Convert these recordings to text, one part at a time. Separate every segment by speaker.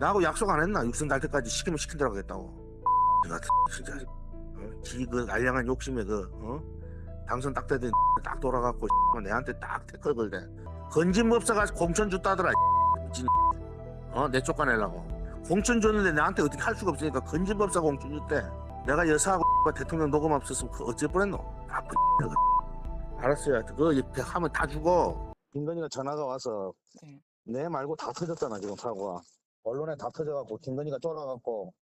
Speaker 1: 나하고 약속 안 했나? 육선 달 때까지 시키면 시킨 대로 하겠다고. 진짜 어? 지그 알량한 욕심에 그 어? 당선 딱 되더니 딱 돌아갖고 내한테 딱 태클 걸대. 건진법사가 공천 줬다더라. 미친. 어? 내 쫓아내려고. 공천 줬는데 나한테 어떻게 할 수가 없으니까 건진법사 공천 줬대. 내가 여사하고 대통령 녹음 없었으면 그 어쩔 뻔했노? 나쁜 알았어요. 그거 옆에 하면 다 죽어. 김건희가 전화가 와서
Speaker 2: 네.
Speaker 1: 내 말고 다 터졌잖아 지금 사고가. 언론에 다 터져갖고 김건희가 쫄아갖고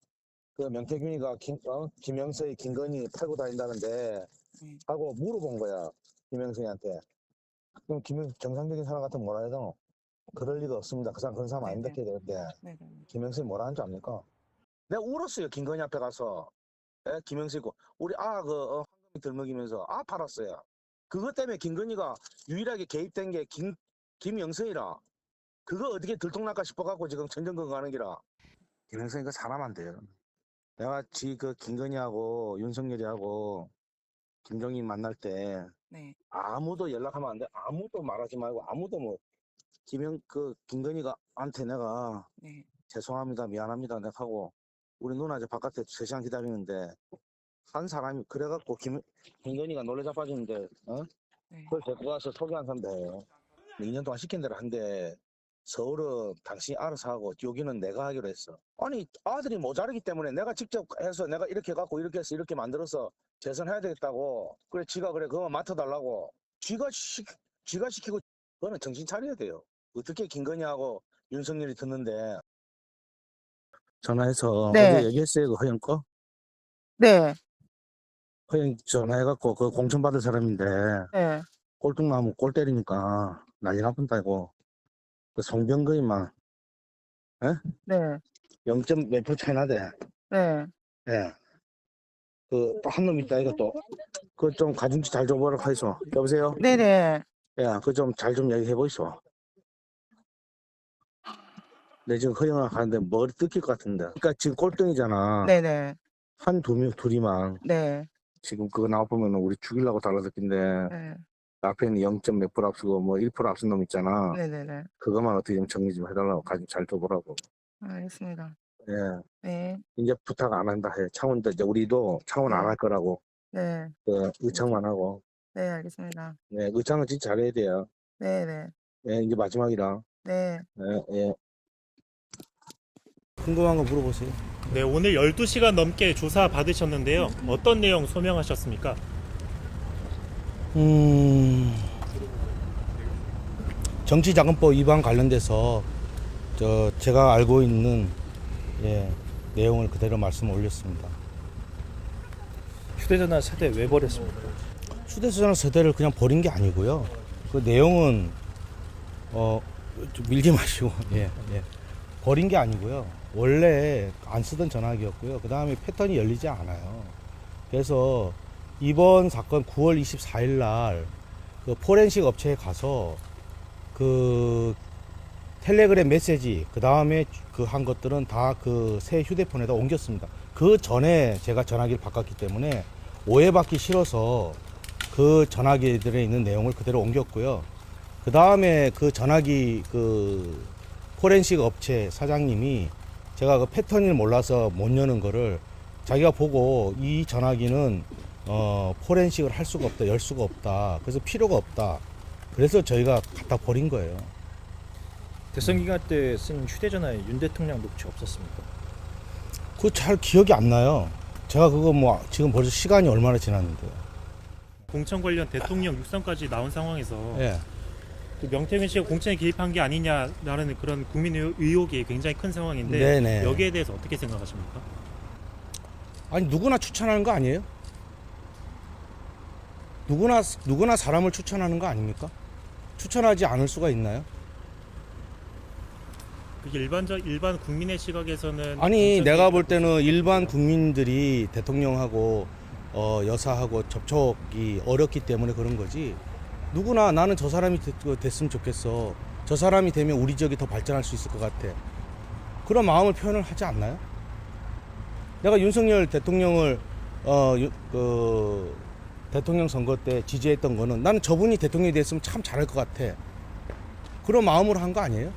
Speaker 1: 그 명태균이가 김, 어? 김영서의 김건희 팔고 다닌다는데
Speaker 2: 네.
Speaker 1: 하고 물어본 거야 김영서한테. 그럼 김영 정상적인 사람 같으면 뭐라 되노? 그럴 리가 없습니다. 그 사람 그런 사람 아닌데. 이렇게 될 때.
Speaker 2: 네네.
Speaker 1: 김영석이 뭐라 하는 줄 압니까? 내가 울었어요. 김건희 앞에 가서. 예? 김영석이고. 우리 아, 그, 어, 황금이 들먹이면서 아, 팔았어요. 그것 때문에 김건희가 유일하게 개입된 게 김, 김영석이라. 그거 어떻게 들통날까 싶어갖고 지금 전전근 가는 기라. 김영석이가 사람 안 돼요. 내가 지그 김건희하고 윤석열이하고 김종인 만날 때
Speaker 2: 네.
Speaker 1: 아무도 연락하면 안 돼. 아무도 말하지 말고 아무도 뭐 김영 그 김건희가 한테 내가
Speaker 2: 네.
Speaker 1: 죄송합니다, 미안합니다, 내가 하고 우리 누나 이제 바깥에 3시간 기다리는데 한 사람이 그래갖고 김 김건희가 놀래 자빠지는데 어?
Speaker 2: 네.
Speaker 1: 그걸 데리고 가서 소개한 사람인데 2년 동안 시킨 대로 한데 서울은 당신이 알아서 하고 여기는 내가 하기로 했어. 아니 아들이 모자르기 때문에 내가 직접 해서 내가 이렇게 해갖고 이렇게 해서 이렇게 만들어서 재선해야 되겠다고 그래 지가 그래 그거 맡아달라고 지가 시 지가 시키고 그거는 정신 차려야 돼요. 어떻게 김건희하고 윤석열이 듣는데 전화해서
Speaker 2: 네.
Speaker 1: 어제 얘기했어요 그 허영 거
Speaker 2: 네.
Speaker 1: 허영 전화해갖고 그 공천 받을 사람인데
Speaker 2: 네.
Speaker 1: 꼴등나무 꼴 때리니까 난리 나쁜다고 그 송병근이만
Speaker 2: 네.
Speaker 1: 0점 몇 프로 차이 나대
Speaker 2: 네.
Speaker 1: 예. 그 또 한 놈 있다 이것도 그좀 가중치 잘 줘보라 하이소 여보세요
Speaker 2: 네네.
Speaker 1: 야그좀 잘 좀 얘기해 보이소 내 지금 허영아 가는데 머리 뜯길 것 같은데 그러니까 지금 꼴등이잖아
Speaker 2: 네네.
Speaker 1: 한 두 명 둘이만
Speaker 2: 네.
Speaker 1: 지금 그거 나와보면 우리 죽이려고 달라졌긴데
Speaker 2: 네.
Speaker 1: 앞에는 0점 몇 프로 앞서고 뭐 1% 앞선 놈 있잖아
Speaker 2: 네네네.
Speaker 1: 그것만 어떻게 좀 정리 좀 해달라고 가좀 잘 줘보라고
Speaker 2: 알겠습니다.
Speaker 1: 예
Speaker 2: 네.
Speaker 1: 이제 부탁 안 한다 해 차원도 이제 우리도 차원 안
Speaker 2: 네.
Speaker 1: 할 거라고
Speaker 2: 네.
Speaker 1: 그 의창만 하고
Speaker 2: 네. 알겠습니다.
Speaker 1: 네 의창은 진짜 잘해야 돼요
Speaker 2: 네네.
Speaker 1: 예 이제 마지막이라
Speaker 2: 네.
Speaker 1: 예, 예. 궁금한 거 물어보세요
Speaker 3: 네, 오늘 12시간 넘게 조사 받으셨는데요. 어떤 내용 소명하셨습니까?
Speaker 4: 음, 정치자금법 위반 관련돼서 저 제가 알고 있는 예, 내용을 그대로 말씀 올렸습니다.
Speaker 3: 휴대전화 세대 왜 버렸습니까?
Speaker 4: 휴대전화 세대를 그냥 버린 게 아니고요. 그 내용은 어, 좀 밀지 마시고 예, 예. 버린 게 아니고요. 원래 안 쓰던 전화기였고요. 그 다음에 패턴이 열리지 않아요. 그래서 이번 사건 9월 24일 날 그 포렌식 업체에 가서 그 텔레그램 메시지 그 다음에 그 한 것들은 다 그 새 휴대폰에다 옮겼습니다. 그 전에 제가 전화기를 바꿨기 때문에 오해받기 싫어서 그 전화기들에 있는 내용을 그대로 옮겼고요. 그 다음에 그 전화기 그 포렌식 업체 사장님이 제가 그 패턴을 몰라서 못 여는 거를 자기가 보고 이 전화기는 어 포렌식을 할 수가 없다, 열 수가 없다. 그래서 필요가 없다. 그래서 저희가 갖다 버린 거예요.
Speaker 5: 대선 기간 때 쓴 휴대전화에 윤 대통령 녹취 없었습니까?
Speaker 4: 그거 잘 기억이 안 나요. 제가 그거 뭐 지금 벌써 시간이 얼마나 지났는데요.
Speaker 3: 공천 관련 대통령 육성까지 나온 상황에서
Speaker 4: 예.
Speaker 3: 그 명태균 씨가 공천에 개입한 게 아니냐라는 그런 국민 의- 의혹이 굉장히 큰 상황인데
Speaker 4: 네네.
Speaker 3: 여기에 대해서 어떻게 생각하십니까?
Speaker 4: 아니 누구나 추천하는 거 아니에요? 누구나 누구나 사람을 추천하는 거 아닙니까? 추천하지 않을 수가 있나요?
Speaker 3: 그게 일반적 일반 국민의 시각에서는
Speaker 4: 아니 내가 볼 때는 일반 국민들이 대통령하고 어, 여사하고 접촉이 어렵기 때문에 그런 거지. 누구나 나는 저 사람이 됐, 됐으면 좋겠어. 저 사람이 되면 우리 지역이 더 발전할 수 있을 것 같아. 그런 마음을 표현을 하지 않나요? 내가 윤석열 대통령을 어, 유- 그 대통령 선거 때 지지했던 거는 나는 저분이 대통령이 됐으면 참 잘할 것 같아. 그런 마음으로 한 거 아니에요?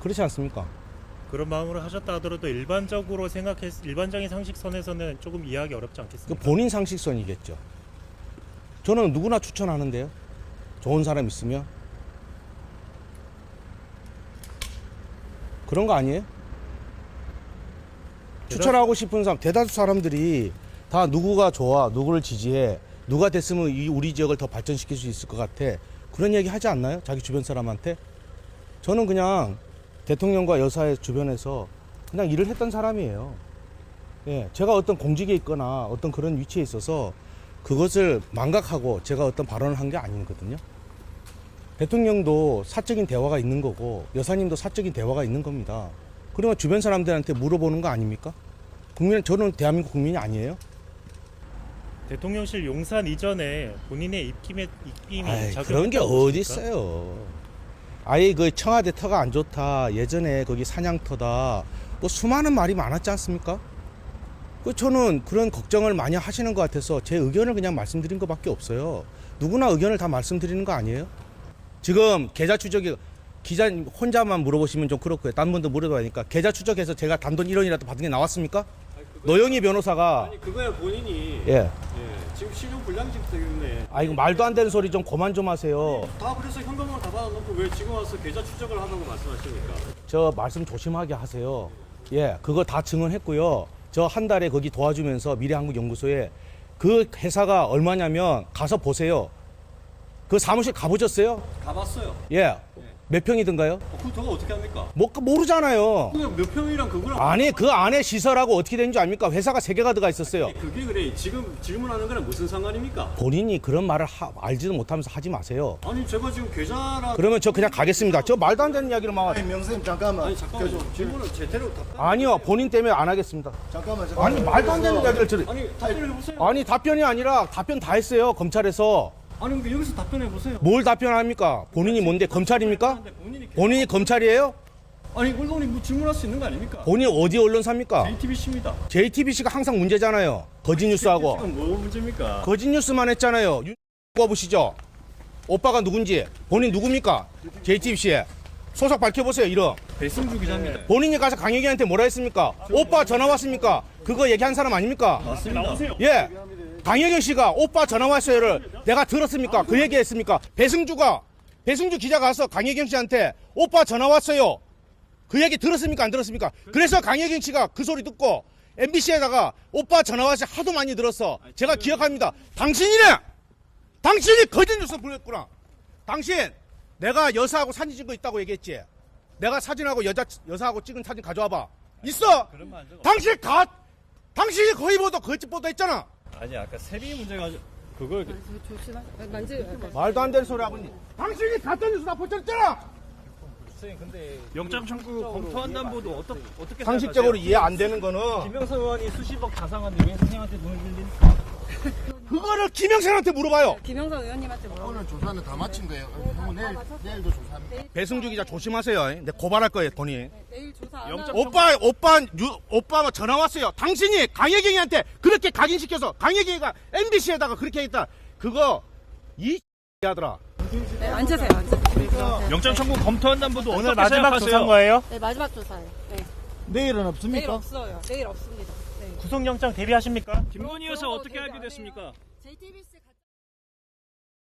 Speaker 4: 그렇지 않습니까?
Speaker 3: 그런 마음으로 하셨다 하더라도 일반적으로 생각했 일반적인 상식선에서는 조금 이해하기 어렵지
Speaker 4: 그
Speaker 3: 않겠습니까?
Speaker 4: 본인 상식선이겠죠. 저는 누구나 추천하는데요. 좋은 사람 있으면 그런 거 아니에요? 추천하고 싶은 사람 대다수 사람들이 다 누구가 좋아 누구를 지지해 누가 됐으면 이 우리 지역을 더 발전시킬 수 있을 것 같아 그런 얘기 하지 않나요? 자기 주변 사람한테 저는 그냥 대통령과 여사의 주변에서 그냥 일을 했던 사람이에요. 예, 제가 어떤 공직에 있거나 어떤 그런 위치에 있어서 그것을 망각하고 제가 어떤 발언을 한 게 아니거든요. 대통령도 사적인 대화가 있는 거고 여사님도 사적인 대화가 있는 겁니다. 그러면 주변 사람들한테 물어보는 거 아닙니까? 국민 저는 대한민국 국민이 아니에요.
Speaker 3: 대통령실 용산 이전에 본인의 입김에 입김이
Speaker 4: 아이,
Speaker 3: 작용했다고
Speaker 4: 그런 게 어디
Speaker 3: 보십니까?
Speaker 4: 있어요. 아예 그 청와대 터가 안 좋다. 예전에 거기 사냥터다. 뭐 수많은 말이 많았지 않습니까? 그 저는 그런 걱정을 많이 하시는 것 같아서 제 의견을 그냥 말씀드린 것밖에 없어요. 누구나 의견을 다 말씀드리는 거 아니에요? 지금 계좌 추적이 기자 혼자만 물어보시면 좀 그렇고요. 딴 분도 물어봐니까 계좌 추적해서 제가 단돈 1원이라도 받은 게 나왔습니까? 노영희 변호사가
Speaker 6: 아니 그거야 본인이
Speaker 4: 예.
Speaker 6: 예, 지금 신용 불량직 때문에
Speaker 4: 아 이거 말도 안 되는 소리 좀 그만 좀 하세요.
Speaker 6: 다 그래서 현금을 다 받아놓고 왜 지금 와서 계좌 추적을 하다고 말씀하십니까?
Speaker 4: 저 말씀 조심하게 하세요. 예, 그거 다 증언했고요. 저 한 달에 거기 도와주면서 미래한국연구소에 그 회사가 얼마냐면 가서 보세요. 그 사무실 가보셨어요?
Speaker 6: 가봤어요.
Speaker 4: 예. 몇 평이든가요?
Speaker 6: 어, 그 저거 어떻게 합니까?
Speaker 4: 뭐 모르잖아요.
Speaker 6: 그냥 몇 평이랑 그거랑
Speaker 4: 아니 그 안에 시설하고 어떻게 되는 줄 압니까? 회사가 세 개가 들어가 있었어요.
Speaker 6: 그게 그래 지금 질문하는 거랑 무슨 상관입니까?
Speaker 4: 본인이 그런 말을 하- 알지도 못하면서 하지 마세요.
Speaker 6: 아니 제가 지금 계좌라
Speaker 4: 그러면 저 그냥 가겠습니다. 저 말도 안 되는 이야기를 막
Speaker 7: 아니 명수님 잠깐만
Speaker 6: 아니 잠깐만요 질문을 제대로 답변
Speaker 4: 아니요 본인 때문에 안 하겠습니다.
Speaker 7: 잠깐만 잠깐만
Speaker 4: 아니 말도 안 되는 이야기를 들으.
Speaker 6: 아니 답변을 해보세요
Speaker 4: 아니 답변이 아니라 답변 다 했어요 검찰에서.
Speaker 6: 아니 그러니까 여기서 답변해 보세요
Speaker 4: 뭘 답변합니까? 본인이 뭔데 검찰입니까?
Speaker 6: 본인이
Speaker 4: 본인이 검찰이에요?
Speaker 6: 아니 언론이 뭐 질문할 수 있는 거 아닙니까?
Speaker 4: 본인 어디 언론사입니까?
Speaker 6: JTBC입니다
Speaker 4: JTBC가 항상 문제잖아요. 거짓 뉴스하고
Speaker 6: 지금 뭐 문제입니까?
Speaker 4: 거짓 뉴스만 했잖아요. 윤 보시죠. 오빠가 누군지 본인 누굽니까? JTBC에 소속 밝혀보세요. 이름.
Speaker 6: 배승주 기자입니다
Speaker 4: 본인이 가서 강혁이한테 뭐라 했습니까? 오빠 전화 왔습니까? 그거 얘기한 사람 아닙니까?
Speaker 6: 맞습니다
Speaker 4: 예. 강혁영 씨가 오빠 전화 왔어요를 내가 들었습니까? 그 얘기 했습니까? 배승주가 배승주 기자가 가서 강혁영 씨한테 오빠 전화 왔어요. 그 얘기 들었습니까? 안 들었습니까? 그래서 강혁영 씨가 그 소리 듣고 MBC에다가 오빠 전화 왔어요. 하도 많이 들었어. 제가 기억합니다. 당신이네! 당신이 거짓 뉴스 불렸구나. 당신 내가 여사하고 사진 찍은 거 있다고 얘기했지. 내가 사진하고 여자 여사하고 찍은 사진 가져와봐. 있어. 당신 가 당신이 거의 보도 거짓 보도 했잖아.
Speaker 6: 아니 아까 세비 문제가 그걸
Speaker 4: 말도 안 되는 소리 하고 있니? 당신이 가짜 뉴스 다 퍼뜨렸잖아.
Speaker 6: 영장 청구 검토한다는 보도 어떻게 어떻게
Speaker 4: 상식적으로 이해 안 되는 거는
Speaker 6: 김영선 의원이 수십억 자상한데 왜 선생님한테 돈을 빌린?
Speaker 4: 그거를 김영선한테 물어봐요.
Speaker 8: 김영선 의원님한테 뭐라고
Speaker 7: 오늘 조사는 다 마친 거예요 형 내일 내일도 조사합니다
Speaker 4: 배승주 기자 조심하세요. 내 고발할 거예요 돈이.
Speaker 8: 내일 조사 안
Speaker 6: 영장-
Speaker 4: 오빠 오빠 유, 오빠가 전화 왔어요. 당신이 강혜경이한테 그렇게 각인시켜서 강혜경이가 MBC에다가 그렇게 했다. 그거 이 하더라.
Speaker 8: 네, 앉으세요 앉으세요
Speaker 6: 영장 청구 검토한다는 보도
Speaker 3: 오늘 마지막 조사인 거예요?
Speaker 8: 네 마지막 조사예요 네.
Speaker 7: 내일은
Speaker 8: 내일
Speaker 7: 없습니까?
Speaker 8: 없어요 내일 없습니다 네.
Speaker 3: 구속영장 대비하십니까?
Speaker 6: 김건희 여사 어떻게 알게 됐습니까?
Speaker 8: JTBC